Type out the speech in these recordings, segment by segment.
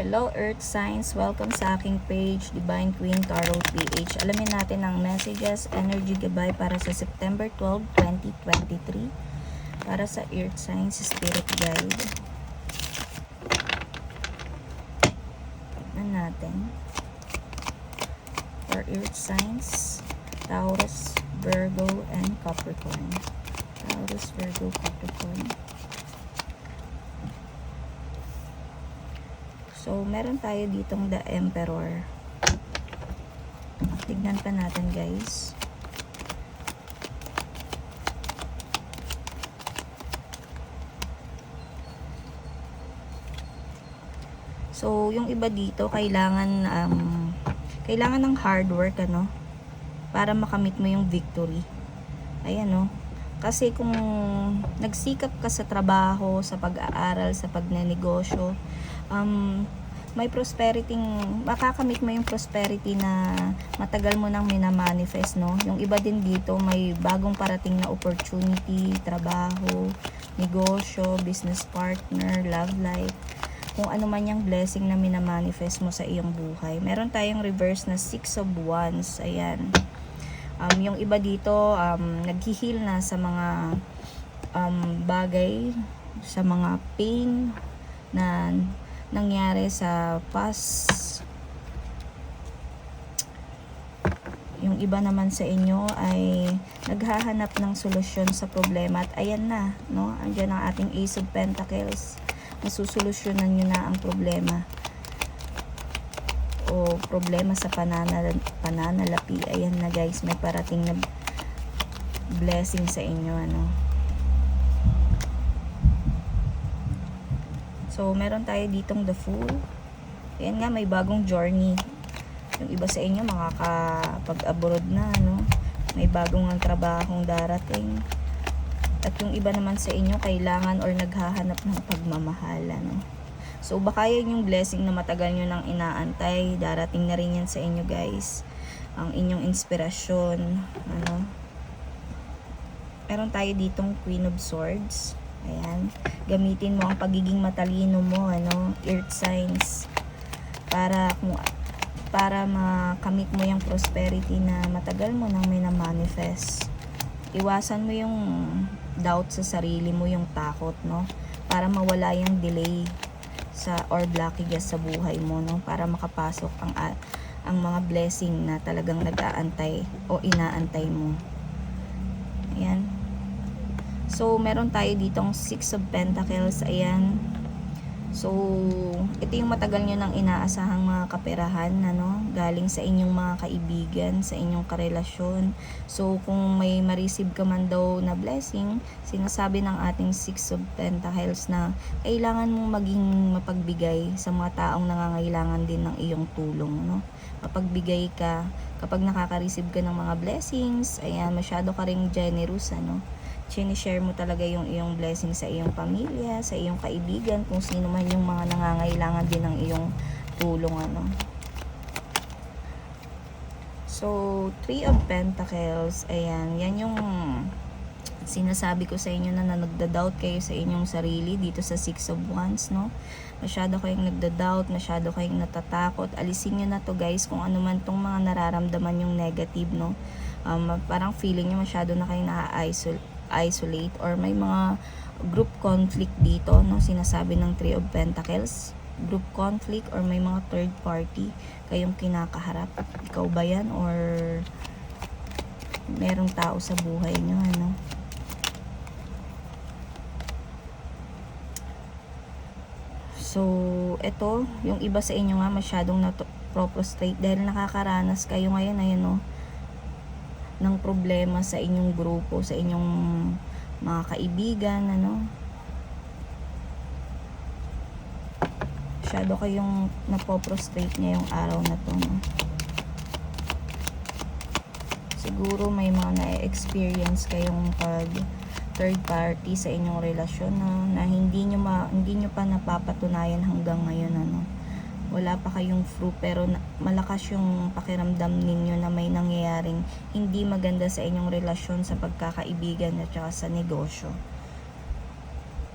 Hello Earth Signs! Welcome sa aking page, Divine Queen Tarot PH. Alamin natin ang messages, energy gabay para sa September 12, 2023. Para sa Earth Signs, Spirit Guide. Tignan natin. For Earth Signs, Taurus, Virgo, and Capricorn. Taurus, Virgo, Capricorn. So, meron tayo ditong The Emperor. Tignan pa natin, guys. So, yung iba dito, kailangan, um, kailangan ng hard work, ano, para makamit mo yung victory. Ayan, no. Kasi kung nagsikap ka sa trabaho, sa pag-aaral, sa pagnenegosyo, um, may prosperity, makakamit mo yung prosperity na matagal mo nang minamanifest, no? Yung iba din dito, may bagong parating na opportunity, trabaho, negosyo, business partner, love life, kung ano man yung blessing na minamanifest mo sa iyong buhay. Meron tayong reverse na Six of Wands, ayan. Um, yung iba dito, um, naghihil na sa mga um, bagay, sa mga pain na nangyari sa past. Yung iba naman sa inyo ay naghahanap ng solusyon sa problema at ayan na, no? Andiyan ang ating Ace of Pentacles. Masusolusyonan nyo na ang problema o problema sa pananal pananalapi. Ayan na guys, may parating na blessing sa inyo, ano? So, meron tayo ditong the fool. Ayan nga, may bagong journey. Yung iba sa inyo, makakapag-abroad na, no? May bagong ang trabahong darating. At yung iba naman sa inyo, kailangan or naghahanap ng pagmamahal, ano? So, baka yan yung blessing na matagal nyo nang inaantay. Darating na rin yan sa inyo, guys. Ang inyong inspirasyon, ano? Meron tayo ditong Queen of Swords. Ayan. Gamitin mo ang pagiging matalino mo, ano, earth signs para kung para makamit mo yung prosperity na matagal mo nang may na-manifest. Iwasan mo yung doubt sa sarili mo, yung takot, no? Para mawala yung delay sa or blockages sa buhay mo, no? Para makapasok ang ang mga blessing na talagang nag-aantay o inaantay mo. Ayan. So, meron tayo ditong Six of Pentacles. Ayan. So, ito yung matagal nyo nang inaasahang mga kaperahan, ano, galing sa inyong mga kaibigan, sa inyong karelasyon. So, kung may ma-receive ka man daw na blessing, sinasabi ng ating Six of Pentacles na kailangan mong maging mapagbigay sa mga taong nangangailangan din ng iyong tulong, no? Mapagbigay ka kapag nakaka-receive ka ng mga blessings, ayan, masyado ka ring generous, ano? Sinishare mo talaga yung iyong blessing sa iyong pamilya, sa iyong kaibigan, kung sino man yung mga nangangailangan din ng iyong tulong ano. So, Three of Pentacles, ayan, yan yung sinasabi ko sa inyo na, na nagda-doubt kayo sa inyong sarili dito sa Six of Wands, no? Masyado kayong nagda-doubt, masyado kayong natatakot. Alisin nyo na to guys kung ano man tong mga nararamdaman yung negative, no? Um, parang feeling nyo masyado na kayong na-isolate isolate or may mga group conflict dito no? Sinasabi ng Three of Pentacles group conflict or may mga third party kayong kinakaharap. Ikaw ba yan or merong tao sa buhay nyo ano? So ito yung iba sa inyo nga masyadong na prostrate dahil nakakaranas kayo ngayon ayun no ng problema sa inyong grupo, sa inyong mga kaibigan, ano. Masyado kayong napoprostrate niya yung araw na to, no. Siguro may mga na-experience kayong pag third party sa inyong relasyon, no, na hindi nyo, ma, hindi nyo pa napapatunayan hanggang ngayon, ano wala pa kayong fruit pero malakas yung pakiramdam ninyo na may nangyayaring hindi maganda sa inyong relasyon sa pagkakaibigan at saka sa negosyo.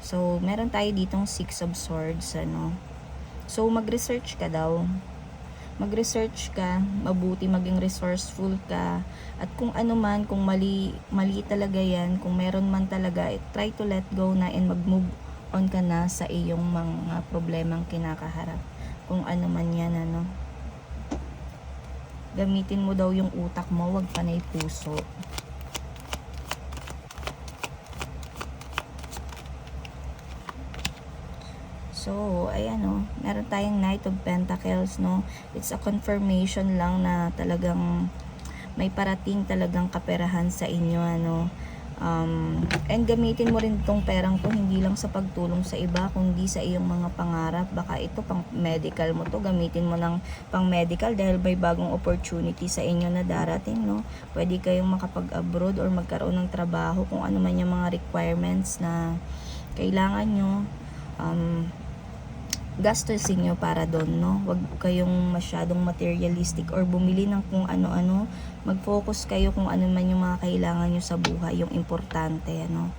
So, meron tayo ditong Six of Swords, ano. So, mag-research ka daw. Mag-research ka, mabuti maging resourceful ka. At kung ano man, kung mali, mali talaga yan, kung meron man talaga, eh, try to let go na and mag-move on ka na sa iyong mga problemang kinakaharap. Kung ano man yan, ano. Gamitin mo daw yung utak mo, wag panay puso. So, ayan o, meron tayong Knight of Pentacles, no? It's a confirmation lang na talagang may parating talagang kaperahan sa inyo, ano? Um, and gamitin mo rin tong perang to hindi lang sa pagtulong sa iba, kundi sa iyong mga pangarap. Baka ito pang medical mo to, gamitin mo ng pang medical dahil may bagong opportunity sa inyo na darating, no? Pwede kayong makapag-abroad or magkaroon ng trabaho kung ano man yung mga requirements na kailangan nyo. Um, gastusin nyo para doon, no? Huwag kayong masyadong materialistic or bumili ng kung ano-ano. Mag-focus kayo kung ano man yung mga kailangan nyo sa buhay, yung importante, ano?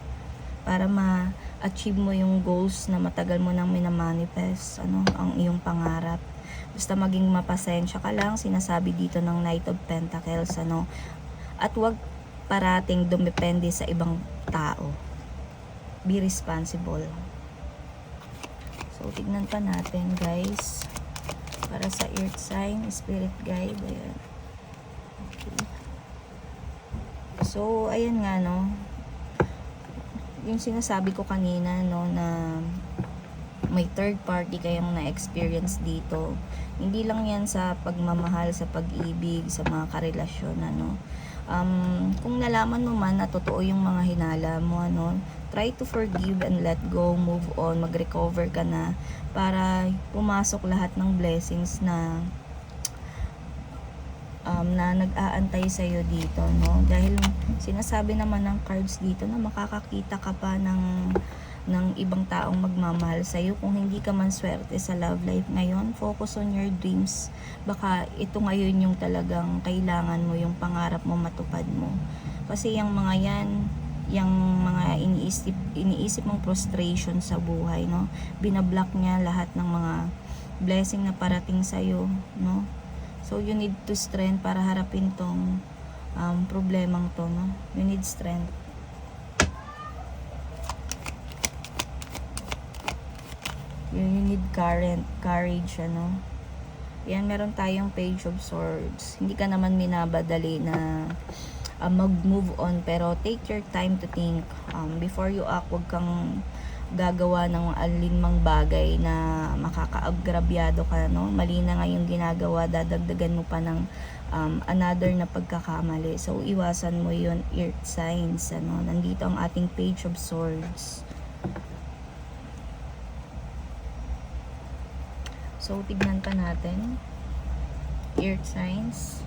Para ma-achieve mo yung goals na matagal mo nang minamanifest, ano? Ang iyong pangarap. Basta maging mapasensya ka lang, sinasabi dito ng Knight of Pentacles, ano? At huwag parating dumepende sa ibang tao. Be responsible. So, tignan pa natin, guys. Para sa earth sign, spirit guide. Ayan. Okay. So, ayan nga, no. Yung sinasabi ko kanina, no, na may third party kayong na-experience dito. Hindi lang yan sa pagmamahal, sa pag-ibig, sa mga karelasyon, ano. Um, kung nalaman mo man na totoo yung mga hinala mo, ano, try to forgive and let go, move on, mag-recover ka na para pumasok lahat ng blessings na um, na nag-aantay sa iyo dito, no? Dahil sinasabi naman ng cards dito na makakakita ka pa ng ng ibang taong magmamahal sa iyo kung hindi ka man swerte sa love life ngayon. Focus on your dreams. Baka ito ngayon yung talagang kailangan mo yung pangarap mo matupad mo. Kasi yung mga yan yung mga iniisip iniisip mong frustration sa buhay no? Binablock niya lahat ng mga blessing na parating sa iyo no? So you need to strength para harapin tong um, problemang to no? You need strength. You, you need current courage ano? Yan meron tayong page of swords. Hindi ka naman minabadali na uh, mag-move on. Pero take your time to think. Um, before you act wag kang gagawa ng alinmang bagay na makakaagrabyado ka no? Mali na nga yung ginagawa. Dadagdagan mo pa ng um, another na pagkakamali. So iwasan mo yun earth signs ano? Nandito ang ating page of swords. So tignan pa natin. Earth signs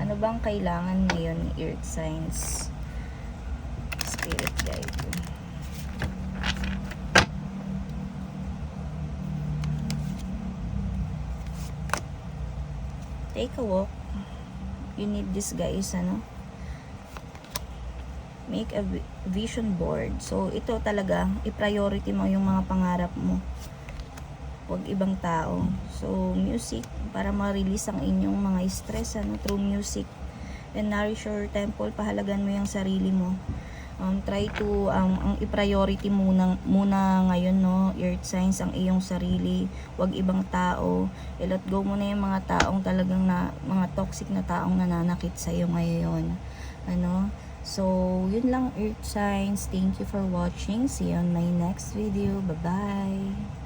ano bang kailangan ngayon ni earth signs? Spirit guide. Take a walk. You need this guys, ano? Make a vi- vision board. So, ito talaga, i-priority mo yung mga pangarap mo. Huwag ibang tao. So, music, para ma-release ang inyong mga stress, ano, through music. And nourish your temple, pahalagan mo yung sarili mo. Um, try to, um, ang i-priority muna, muna ngayon, no, earth signs, ang iyong sarili. Huwag ibang tao. I-let go mo na yung mga taong talagang na, mga toxic na taong nananakit sa'yo ngayon. Ano? So, yun lang, earth signs. Thank you for watching. See you on my next video. Bye-bye.